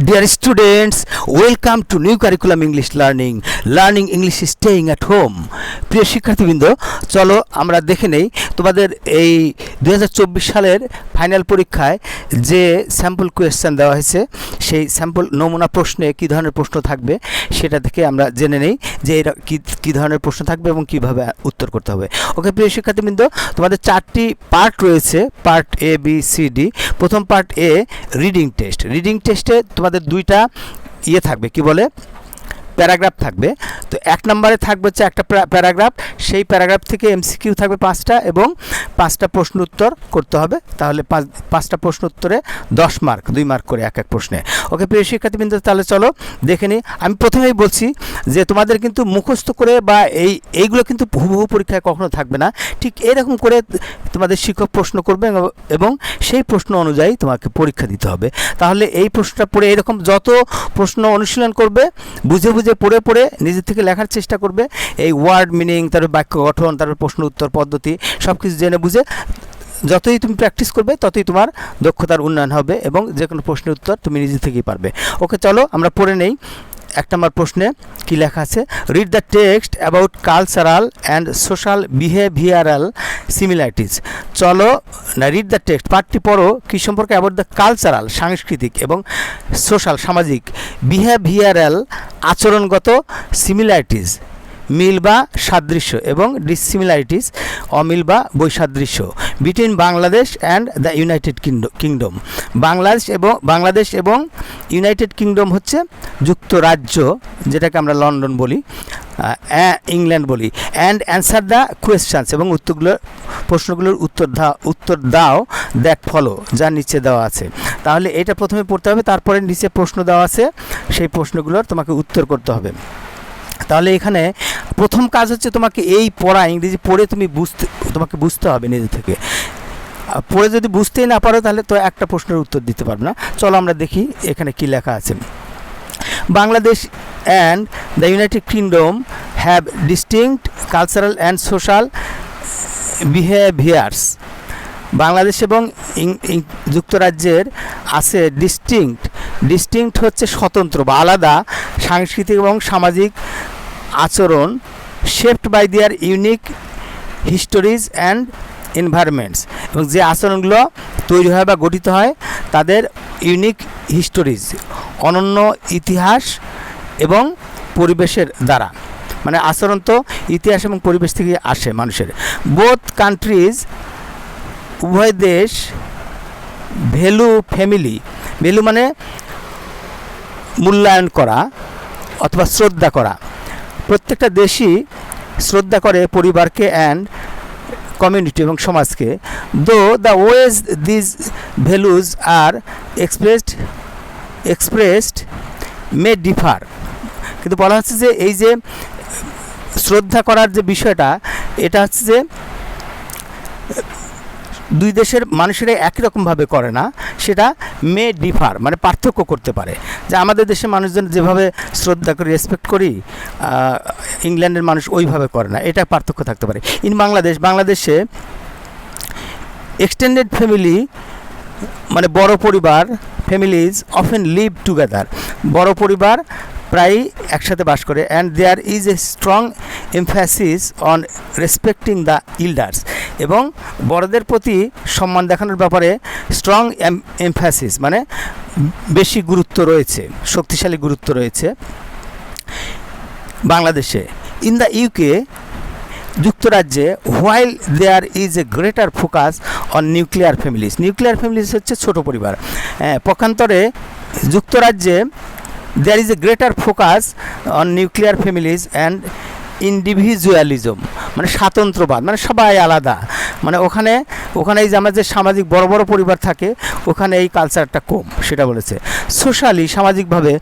Dear students, welcome to new curriculum English learning. Learning English is staying at home. প্রিয় শিক্ষার্থীবৃন্দ চলো আমরা দেখে নেই তোমাদের এই দু হাজার চব্বিশ সালের ফাইনাল পরীক্ষায় যে স্যাম্পল কোয়েশ্চেন দেওয়া হয়েছে সেই স্যাম্পল নমুনা প্রশ্নে কী ধরনের প্রশ্ন থাকবে সেটা থেকে আমরা জেনে নেই যে এরা কী কী ধরনের প্রশ্ন থাকবে এবং কীভাবে উত্তর করতে হবে ওকে প্রিয় শিক্ষার্থীবৃন্দ তোমাদের চারটি পার্ট রয়েছে part A B C D প্রথম part A reading test reading টেস্টে তোমাদের দুইটা ইয়ে থাকবে কি বলে? প্যারাগ্রাফ থাকবে। তো এক নম্বরে থাকবে হচ্ছে একটা প্যারাগ্রাফ। সেই প্যারাগ্রাফ থেকে এমসিকিউ থাকবে পাঁচটা এবং পাঁচটা প্রশ্ন উত্তর করতে হবে। তাহলে পাঁচ, পাঁচটা প্রশ্ন উত্তরে দশ মার্ক, দুই মার্ক করে এক এক প্রশ্নে। ওকে, প্রিয় শিক্ষার্থীবৃন্দ, তাহলে চলো দেখে নিই। আমি প্রথমেই বলছি যে তোমাদের কিন্তু মুখস্থ করে বা এই, এইগুলো কিন্তু হুবহু পরীক্ষায় কখনো থাকবে না। ঠিক এরকম করে তোমাদের শিক্ষক প্রশ্ন করবে এবং- এবং সেই প্রশ্ন অনুযায়ী তোমাকে পরীক্ষা দিতে হবে। তাহলে এই প্রশ্নটা পড়ে এরকম যত প্রশ্ন অনুশীলন করবে, বুঝে বুঝে পড়ে পড়ে নিজে থেকে লেখার চেষ্টা করবে, এই ওয়ার্ড মিনিং তারপর বাক্য গঠন, তারপর প্রশ্ন, উত্তর, পদ্ধতি সব কিছু জেনে বুঝে যতই তুমি প্র্যাকটিস করবে, ততই তোমার দক্ষতার উন্নয়ন হবে এবং যে কোনো প্রশ্নের উত্তর তুমি নিজে থেকেই পারবে। ওকে, চলো আমরা পড়ে নেই। এক নম্বর প্রশ্নে কি লেখা আছে? Read the text about cultural and social behavioural similarities চলো না রিড দ্য টেক্সট পাঠটি পড়ো, কী সম্পর্কে অ্যাবাউট দ্য কালচারাল সাংস্কৃতিক এবং সোশ্যাল সামাজিক বিহেভিয়ারাল আচরণগত সিমিলারিটিস মিল বা সাদৃশ্য এবং ডিসিমিলারিটিস অমিল বা বৈসাদৃশ্য। Between Bangladesh and the United Kingdom Bangladesh এবং বাংলাদেশ এবং ইউনাইটেড কিংডম হচ্ছে যুক্তরাজ্য, যেটাকে আমরা লন্ডন বলি ইংল্যান্ড বলি। অ্যান্ড অ্যান্সার দ্য কোয়েশ্চানস এবং উত্তরগুলোর প্রশ্নগুলোর উত্তর দাও উত্তর দাও দ্যাট ফলো যা নিচে দেওয়া আছে। তাহলে এটা প্রথমে পড়তে হবে, তারপরে নিচে প্রশ্ন দেওয়া আছে, সেই প্রশ্নগুলোর তোমাকে উত্তর করতে হবে। তাহলে এখানে প্রথম কাজ হচ্ছে তোমাকে এই পড়া, ইংরেজি পড়ে তুমি বুঝতে, তোমাকে বুঝতে হবে নিজে থেকে। পড়ে যদি বুঝতেই না পারো তাহলে তো একটা প্রশ্নের উত্তর দিতে পারবে না। চলো আমরা দেখি এখানে কি লেখা আছে। Bangladesh and the United Kingdom have distinct cultural and social behaviours Bangladesh এবং যুক্তরাজ্যের আছে ডিস্টিংক্ট ডিস্টিংক্ট হচ্ছে স্বতন্ত্র বা আলাদা সাংস্কৃতিক এবং সামাজিক আচরণ shaped by their unique histories and environments এবং যে আচরণগুলো তৈরি হয় বা গঠিত হয় তাদের ইউনিক হিস্টোরিজ অনন্য ইতিহাস এবং পরিবেশের দ্বারা। মানে আচরণ তো ইতিহাস এবং পরিবেশ থেকে আসে মানুষের। বোথ কান্ট্রিজ উভয় দেশ, ভ্যালু ফ্যামিলি, ভ্যালু মানে মূল্যায়ন করা অথবা শ্রদ্ধা করা। প্রত্যেকটা দেশই শ্রদ্ধা করে পরিবারকে অ্যান্ড কমিউনিটি এবং সমাজকে। Though the ways these values are expressed expressed may differ কিন্তু বলা হচ্ছে যে এই যে শ্রদ্ধা করার যে বিষয়টা, এটা হচ্ছে যে দুই দেশের মানুষেরা একই রকমভাবে করে না, সেটা মে ডিফার মানে পার্থক্য করতে পারে। যে আমাদের দেশের মানুষজন যেভাবে শ্রদ্ধা করি রেসপেক্ট করি ইংল্যান্ডের মানুষ ওইভাবে করে না, এটা পার্থক্য থাকতে পারে। ইন বাংলাদেশ, বাংলাদেশে এক্সটেন্ডেড ফ্যামিলি মানে বড় পরিবার ফ্যামিলিজ অফেন লিভ টুগেদার বড় পরিবার প্রায়ই একসাথে বাস করে and there is a strong emphasis on respecting the elders এবং বড়দের প্রতি সম্মান দেখানোর ব্যাপারে স্ট্রং এমফ্যাসিস মানে বেশি গুরুত্ব রয়েছে শক্তিশালী গুরুত্ব রয়েছে বাংলাদেশে। ইন দ্য ইউকে যুক্তরাজ্যে while there is a greater focus on nuclear families nuclear families হচ্ছে ছোট পরিবার হ্যাঁ, পক্ষান্তরে যুক্তরাজ্যে there is a greater focus on nuclear families and individualism মানে স্বাতন্ত্রবাদ মানে সবাই আলাদা। মানে ওখানে ওখানে এই যে আমাদের যে সামাজিক বড় বড় পরিবার থাকে, ওখানে এই কালচারটা কম, সেটা বলেছে। সোশ্যালি সামাজিকভাবে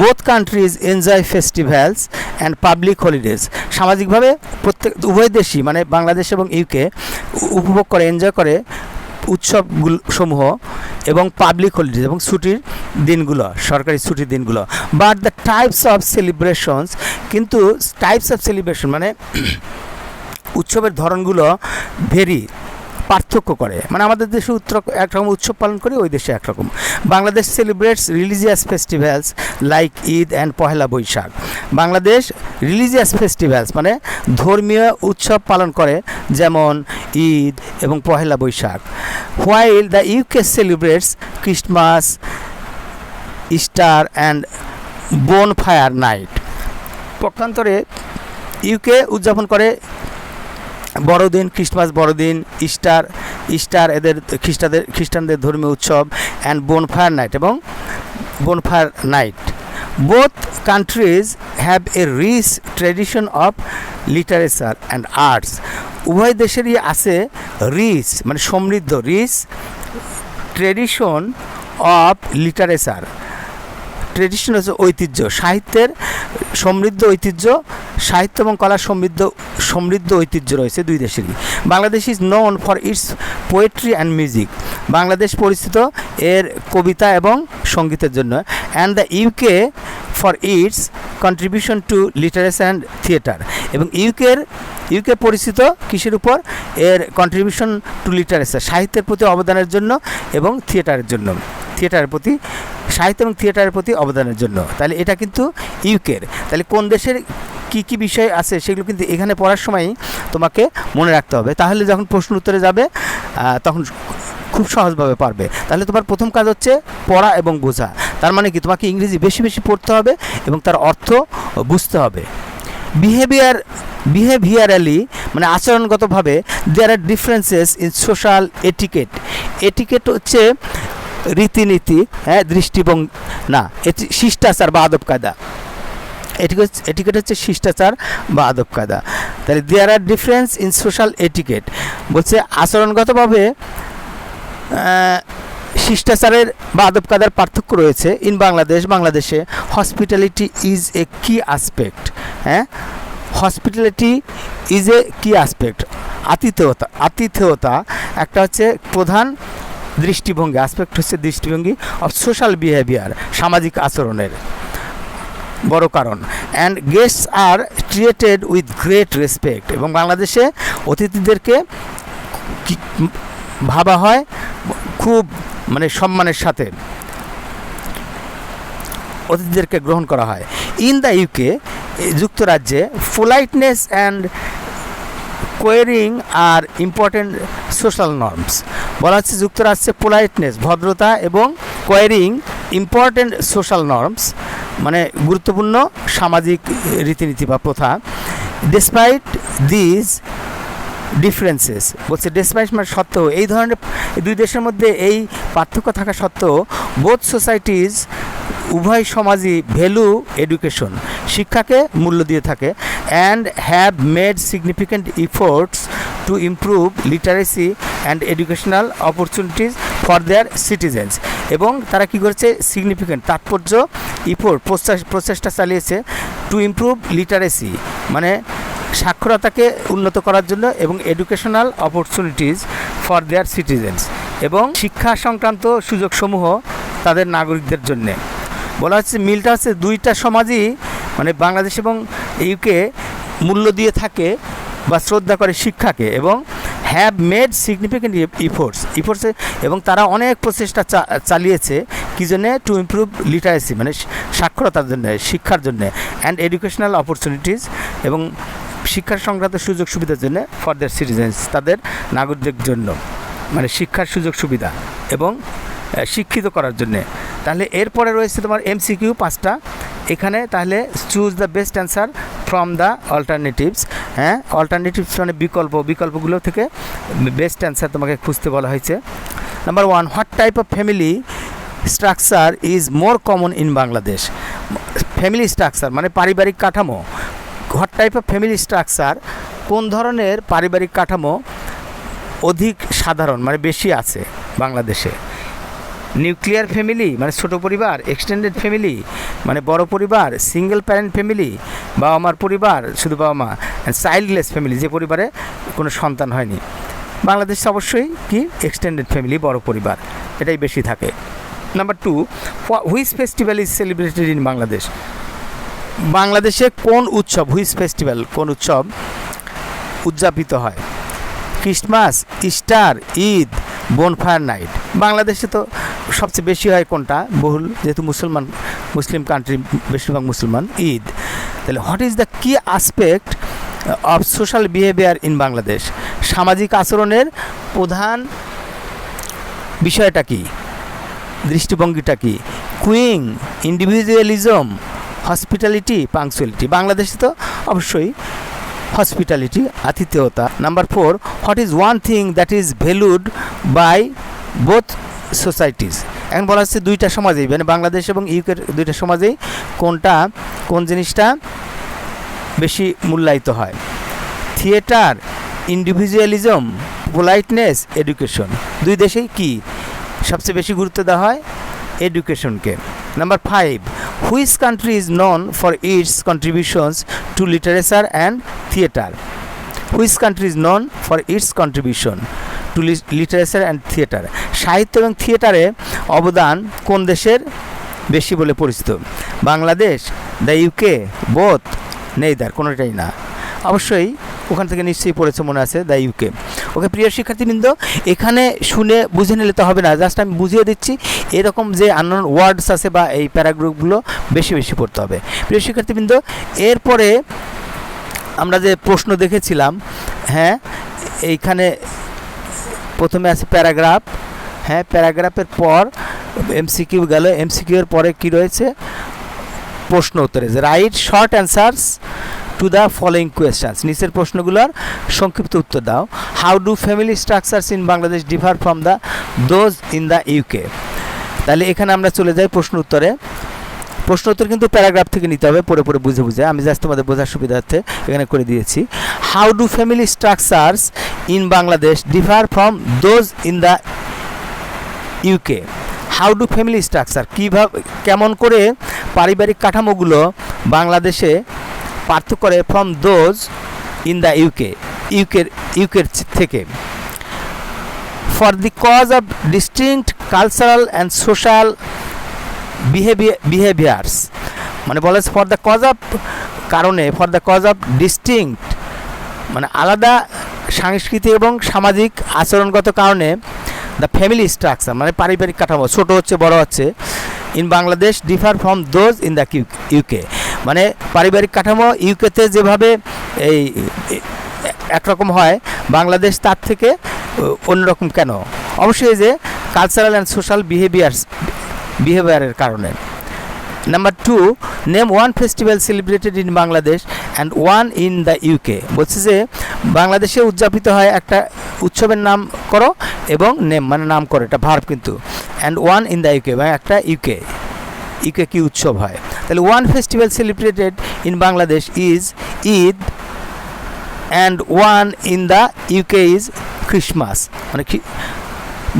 both countries enjoy festivals and public holidays সামাজিকভাবে প্রত্যেক, উভয় দেশই মানে বাংলাদেশ এবং ইউকে উপভোগ করে এনজয় করে উৎসবগুলো সমূহ এবং পাবলিক হলিডেজ এবং ছুটির দিনগুলো, সরকারি ছুটির দিনগুলো। But the types of celebrations কিন্তু টাইপস অফ সেলিব্রেশন মানে উৎসবের ধরনগুলো ভেরি পার্থক্য করে। মানে আমাদের দেশে উত্তর একরকম উৎসব পালন করি ওই দেশে একরকম Bangladesh celebrates religious festivals like Eid and Pohela Boishakh. Bangladesh religious festivals মানে ধর্মীয় উৎসব পালন করে, যেমন ঈদ এবং Pohela Boishakh. While the UK celebrates Christmas Easter and bonfire night পক্ষান্তরে ইউকে উদযাপন করে বড়দিন, খ্রিস্টমাস বড়দিন, ইস্টার ইস্টার এদের খ্রিস্টাদের খ্রিস্টানদের ধর্মীয় উৎসব অ্যান্ড বোনফায়ার নাইট এবং bonfire night both countries have a rich tradition of literature and arts উভয় দেশেরই আছে রিচ মানে সমৃদ্ধ rich tradition of literature tradition হচ্ছে ঐতিহ্য, সাহিত্যের সমৃদ্ধ ঐতিহ্য, সাহিত্য এবং কলার সমৃদ্ধ সমৃদ্ধ ঐতিহ্য রয়েছে দুই দেশেরই। Bangladesh is known for its poetry and music Bangladesh পরিচিত এর কবিতা এবং সঙ্গীতের জন্য। And the UK for its contribution to literature and theatre এবং ইউকের ইউকে পরিচিত কিসের উপর? এর কন্ট্রিবিউশন টু লিটারেচার সাহিত্যের প্রতি অবদানের জন্য এবং থিয়েটারের জন্য। থিয়েটারের প্রতি, সাহিত্য এবং থিয়েটারের প্রতি অবদানের জন্য। তাহলে এটা কিন্তু ইউকের তাহলে কোন দেশের কি কি বিষয় আছে সেগুলো কিন্তু এখানে পড়ার সময়ই তোমাকে মনে রাখতে হবে। তাহলে যখন প্রশ্ন উত্তরে যাবে তখন খুব সহজভাবে পারবে। তাহলে তোমার প্রথম কাজ হচ্ছে পড়া এবং বোঝা। তার মানে কি, তোমাকে ইংরেজি বেশি বেশি পড়তে হবে এবং তার অর্থ বুঝতে হবে। বিহেভিয়ার বিহেভিয়ারালি মানে আচরণগতভাবে there are differences in social etiquette etiquette হচ্ছে রীতিনীতি হ্যাঁ দৃষ্টিভঙ্গি, না শিষ্টাচার বা আদব কায়দা। এটিকেট এটিকেট হচ্ছে শিষ্টাচার বা আদব কায়দা তাহলে there are difference in social etiquette বলছে আচরণগতভাবে শিষ্টাচারের বা আদব কায়দার পার্থক্য রয়েছে। ইন বাংলাদেশ, বাংলাদেশে হসপিটালিটি ইজ এ কি আসপেক্ট হ্যাঁ? হসপিটালিটি ইজ এ কি আসপেক্ট আতিথেয়তা আতিথেয়তা একটা হচ্ছে প্রধান দৃষ্টিভঙ্গি। আসপেক্ট হচ্ছে দৃষ্টিভঙ্গি অফ সোশ্যাল বিহেভিয়ার সামাজিক আচরণের। বড় কারণ। And guests are treated with great respect এবং বাংলাদেশে অতিথিদেরকে ভাবা হয় খুব মানে সম্মানের সাথে। অতিথিদেরকে গ্রহণ করা হয়। ইন দ্য ইউকে যুক্তরাজ্যে পোলাইটনেস অ্যান্ড কোয়ারিং আর ইম্পর্টেন্ট সোশ্যাল নর্মস বলা হচ্ছে যুক্তরাষ্ট্রে পোলাইটনেস ভদ্রতা এবং কোয়ারিং ইম্পর্টেন্ট সোশ্যাল নর্মস মানে গুরুত্বপূর্ণ সামাজিক রীতিনীতি বা প্রথা। ডিসপাইট দিস ডিফারেন্সেস বলছে ডেসপাইট মানে সত্ত্বেও, এই ধরনের দুই দেশের মধ্যে এই পার্থক্য থাকা সত্ত্বেও বোথ সোসাইটিজ উভয় সমাজই ভ্যালু এডুকেশন শিক্ষাকে মূল্য দিয়ে থাকে and have made significant efforts to improve literacy and educational opportunities for their citizens এবং তারা কী করেছে? সিগনিফিক্যান্ট তাৎপর্য ইফোর্ট প্রচেষ্টা চালিয়েছে টু ইমপ্রুভ লিটারেসি মানে সাক্ষরতাকে উন্নত করার জন্য এবং educational opportunities for their citizens এবং শিক্ষা সংক্রান্ত সুযোগসমূহ তাদের নাগরিকদের জন্যে। বলা হচ্ছে মিলটা হচ্ছে দুইটা সমাজই মানে বাংলাদেশ এবং ইউকে মূল্য দিয়ে থাকে বা শ্রদ্ধা করে শিক্ষাকে এবং হ্যাভ মেড সিগনিফিক্যান্ট ইফোর্টস ইফোর্টসে এবং তারা অনেক প্রচেষ্টা চালিয়েছে, কী জন্যে? টু ইমপ্রুভ লিটারেসি মানে সাক্ষরতার জন্য, শিক্ষার জন্য অ্যান্ড এডুকেশনাল অপরচুনিটিস এবং শিক্ষার সংক্রান্ত সুযোগ সুবিধার জন্য ফর দ্যার সিটিজেন্স তাদের নাগরিকদের জন্য মানে শিক্ষার সুযোগ সুবিধা, এবং শিক্ষিত করার জন্যে। তাহলে এরপরে রয়েছে তোমার এমসিকিউ পাঁচটা। এখানে তাহলে choose the best answer from the alternatives হ্যাঁ? অল্টারনেটিভস মানে বিকল্প, বিকল্পগুলো থেকে বেস্ট অ্যান্সার তোমাকে খুঁজতে বলা হয়েছে। Number one what type of family structure is more common in Bangladesh family structure মানে পারিবারিক কাঠামো। What type of family structure কোন ধরনের পারিবারিক কাঠামো অধিক সাধারণ মানে বেশি আছে বাংলাদেশে? নিউক্লিয়ার ফ্যামিলি মানে ছোট পরিবার এক্সটেন্ডেড ফ্যামিলি মানে বড় পরিবার সিঙ্গেল প্যারেন্ট ফ্যামিলি বাবা মার পরিবার, শুধু বাবা মা চাইল্ডলেস ফ্যামিলি যে পরিবারে কোনো সন্তান হয়নি। বাংলাদেশে অবশ্যই কি? এক্সটেন্ডেড ফ্যামিলি বড় পরিবার, এটাই বেশি থাকে। Number two which festival is celebrated in Bangladesh বাংলাদেশে কোন উৎসব হুইচ ফেস্টিভ্যাল কোন উৎসব উদযাপিত হয়? Christmas Easter Eid bonfire night বাংলাদেশে তো সবচেয়ে বেশি হয় কোনটা? বহুল, যেহেতু মুসলমান, মুসলিম কান্ট্রি বেশিরভাগ মুসলমান ঈদ তাহলে what is the key aspect of social behaviour in Bangladesh সামাজিক আচরণের প্রধান বিষয়টা কি? দৃষ্টিভঙ্গিটা কি? কুইং ইন্ডিভিজুয়ালিজম হসপিটালিটি পাংচুয়ালিটি বাংলাদেশে তো অবশ্যই হসপিটালিটি আতিথেয়তা। Number four what is one thing that is valued by both societies এখন বলা হচ্ছে দুইটা সমাজেই মানে বাংলাদেশ এবং ইউকের দুইটা সমাজেই কোনটা, কোন জিনিসটা বেশি মূল্যায়িত হয়। থিয়েটার, ইন্ডিভিজুয়ালিজম, পোলাইটনেস, এডুকেশন দুই দেশেই কি সবচেয়ে বেশি গুরুত্ব দেওয়া হয়? এডুকেশনকে। Number five, which country is known for its contributions to literature and theatre? Which country is known for its contribution to literature and theatre? সাহিত্য এবং থিয়েটারে অবদান কোন দেশের? বেশি বলে পরিচিত। বাংলাদেশ, দ্য ইউকে, বোথ নেই দার কোনোটাই না। অবশ্যই ওখান থেকে নিশ্চয়ই পড়েছে মনে আছে দ্য ইউকে ওকে, প্রিয় শিক্ষার্থীবৃন্দ, এখানে শুনে বুঝে নিলে তো হবে না, জাস্ট আমি বুঝিয়ে দিচ্ছি, এরকম যে আননোন ওয়ার্ডস আছে বা এই প্যারাগ্রুপগুলো বেশি বেশি পড়তে হবে। প্রিয় শিক্ষার্থীবৃন্দ, এরপরে আমরা যে প্রশ্ন দেখেছিলাম হ্যাঁ এইখানে প্রথমে আছে প্যারাগ্রাফ হ্যাঁ প্যারাগ্রাফের পর এমসিকিউ গেল এমসিকিউ এর পরে কি রয়েছে? প্রশ্ন উত্তরে যে write short answers to the following questions নিচের প্রশ্নগুলোর সংক্ষিপ্ত উত্তর দাও। How do family structures in Bangladesh differ from the those in the UK তাহলে এখানে আমরা চলে যাই প্রশ্ন উত্তরে। প্রশ্ন উত্তর কিন্তু প্যারাগ্রাফ থেকে নিতে হবে, পড়ে পড়ে বুঝে বুঝে। আমি জাস্ট তোমাদের বোঝার সুবিধার্থে এখানে করে দিয়েছি। How do family structures in Bangladesh differ from those in the UK how do family structure? কীভাবে, কেমন করে পারিবারিক কাঠামোগুলো বাংলাদেশে পার্থক্য করে from those in the UK ইউকের ইউকের থেকে? For the cause of distinct cultural and social behaviour behaviours মানে বলে ফর দ্য কজ অফ কারণে for the cause of distinct মানে আলাদা সাংস্কৃতিক এবং সামাজিক আচরণগত কারণে দ্য ফ্যামিলি স্ট্রাকচার মানে পারিবারিক কাঠামো, ছোট হচ্ছে, বড় হচ্ছে in Bangladesh differ from those in the UK মানে পারিবারিক কাঠামো ইউকেতে যেভাবে এই একরকম হয় বাংলাদেশ তার থেকে অন্যরকম কেন? অবশ্যই যে কালচারাল অ্যান্ড সোশ্যাল বিহেভিয়ার্স বিহেভিয়ারের কারণে। Number two name one festival celebrated in Bangladesh and one in the UK বলছে যে, বাংলাদেশে উদযাপিত হয় একটা উৎসবের নাম করো এবং নেম মানে নাম করো এটা ভার্ব কিন্তু and one in the UK মানে একটা ইউকে ইউকে কি উৎসব হয়। তাহলে one festival celebrated in Bangladesh is Eid and one in the UK is Christmas মানে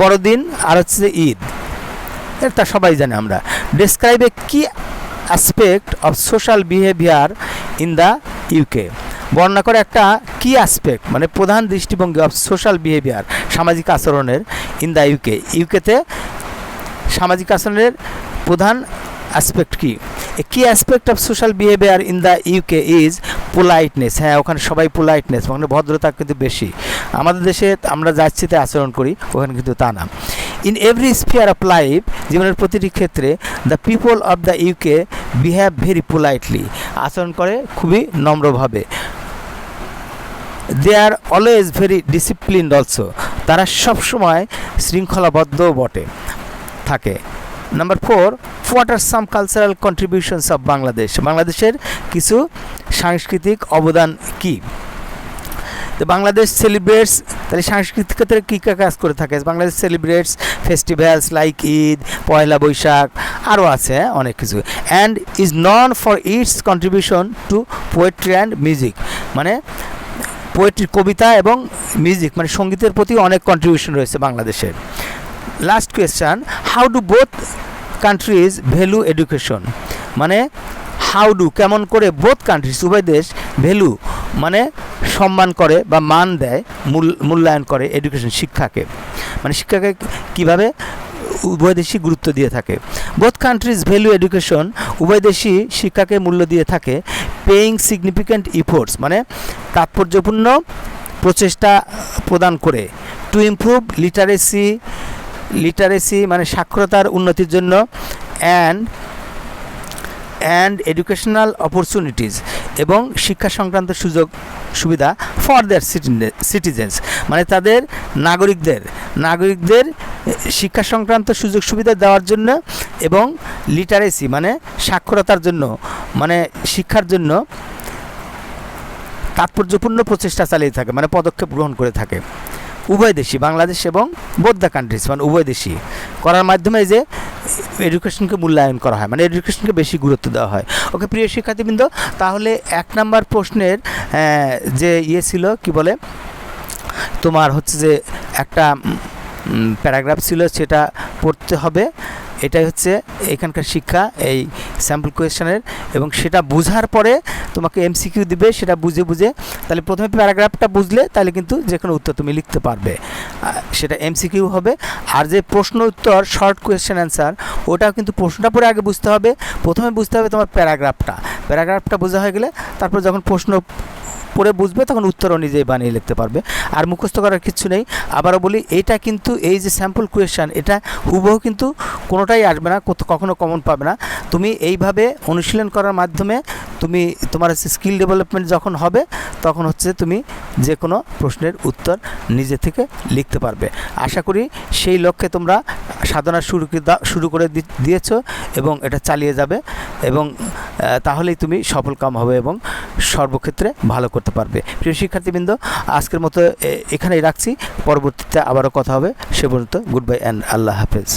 বড়দিন আর হচ্ছে ঈদ এটা সবাই জানে আমরা। Describe a key aspect of social behaviour in the UK বর্ণনা করে একটা কি অ্যাসপেক্ট মানে প্রধান দৃষ্টিভঙ্গি অফ সোশ্যাল বিহেভিয়ার সামাজিক আচরণের ইন দ্য ইউকে ইউকেতে সামাজিক আচরণের প্রধান অ্যাসপেক্ট কি? Key aspect of social behaviour in the UK is politeness হ্যাঁ ওখানে সবাই পোলাইটনেস ওখানে ভদ্রতা কিন্তু বেশি। আমাদের দেশে আমরা যাচ্ছি তাই আচরণ করি, ওখানে কিন্তু তা না। In every sphere of life জীবনের প্রতিটি ক্ষেত্রে the people of the UK behave very politely আচরণ করে খুবই নম্রভাবে। They are always very disciplined also তারা সবসময় শৃঙ্খলাবদ্ধ বটে, থাকে। Number four what are some cultural contributions of Bangladesh বাংলাদেশের কিছু সাংস্কৃতিক অবদান কি তো বাংলাদেশ সেলিব্রেটস তাহলে সাংস্কৃতিক ক্ষেত্রে কী কী কাজ করে থাকে Bangladesh celebrates festivals like Eid Pohela Boishakh আরও আছে অনেক কিছু and is known for its contribution to poetry and music মানে পোয়েট্রি কবিতা এবং মিউজিক মানে সঙ্গীতের প্রতি অনেক কন্ট্রিবিউশন রয়েছে বাংলাদেশের last question how do both countries value education মানে হাউ ডু কেমন করে বোথ কান্ট্রিজ উভয় দেশ ভ্যালু মানে সম্মান করে বা মান দেয় মূল্যায়ন করে এডুকেশন শিক্ষাকে? মানে শিক্ষাকে কীভাবে উভয় দেশই গুরুত্ব দিয়ে থাকে? বোথ কান্ট্রিজ ভ্যালু এডুকেশন উভয় দেশই শিক্ষাকে মূল্য দিয়ে থাকে পেইং সিগনিফিক্যান্ট ইফোর্টস মানে তাৎপর্যপূর্ণ প্রচেষ্টা প্রদান করে টু ইমপ্রুভ লিটারেসি লিটারেসি মানে সাক্ষরতার উন্নতির জন্য অ্যান্ড অ্যান্ড এডুকেশনাল অপরচুনিটিস এবং শিক্ষা সংক্রান্ত সুযোগ সুবিধা ফর দেয়ার সিটিজেন্স মানে তাদের নাগরিকদের নাগরিকদের শিক্ষা সংক্রান্ত সুযোগ সুবিধা দেওয়ার জন্য এবং লিটারেসি মানে সাক্ষরতার জন্য মানে শিক্ষার জন্য তাৎপর্যপূর্ণ প্রচেষ্টা চালিয়ে থাকে মানে পদক্ষেপ গ্রহণ করে থাকে। উভয় দেশই, বাংলাদেশ এবং বোধ কান্ট্রিজ মানে উভয় দেশই করার মাধ্যমে যে এডুকেশনকে মূল্যায়ন করা হয় মানে এডুকেশনকে বেশি গুরুত্ব দেওয়া হয়। ওকে, প্রিয় শিক্ষার্থীবৃন্দ, তাহলে এক নাম্বার প্রশ্নের যে ইয়ে ছিল, কি বলে? তোমার হচ্ছে যে একটা প্যারাগ্রাফ ছিল, সেটা পড়তে হবে। এটাই হচ্ছে এখানকার শিক্ষা, এই স্যাম্পল কোয়েশনের এবং সেটা বোঝার পরে তোমাকে এমসিকিউ দিবে, সেটা বুঝে বুঝে। তাহলে প্রথমে প্যারাগ্রাফটা বুঝলে, তাহলে কিন্তু যে কোনো উত্তর তুমি লিখতে পারবে। সেটা এমসিকিউ হবে। আর যে প্রশ্ন উত্তর, শর্ট কোয়েশ্চেন অ্যান্সার, ওটাও কিন্তু প্রশ্নটা পরে আগে বুঝতে হবে। প্রথমে বুঝতে হবে তোমার প্যারাগ্রাফটা। প্যারাগ্রাফটা বোঝা হয়ে গেলে তারপর যখন প্রশ্ন পড়ে বুঝবে, তখন উত্তরও নিজেই বানিয়ে লিখতে পারবে। আর মুখস্থ করার কিছু নেই। আবারও বলি, এটা কিন্তু এই যে স্যাম্পল কোয়েশ্চেন, এটা হুবহু কিন্তু কোনোটাই আসবে না কোথ- কখনো কমন পাবে না। তুমি এইভাবে অনুশীলন করার মাধ্যমে তুমি তোমার স্কিল ডেভেলপমেন্ট যখন হবে, তখন হচ্ছে তুমি যে কোনো প্রশ্নের উত্তর নিজে থেকে লিখতে পারবে। আশা করি সেই লক্ষ্যে তোমরা সাধনা শুরু শুরু করে দিয়েছ এবং এটা চালিয়ে যাবে এবং তাহলেই তুমি সফল কাম হবে এবং সর্বক্ষেত্রে ভালো করতে পারবে। প্রিয় শিক্ষার্থীবৃন্দ, আজকের মতো এখানেই রাখছি। পরবর্তীতে আবারও কথা হবে। সে পর্যন্ত গুড বাই অ্যান্ড আল্লাহ হাফেজ।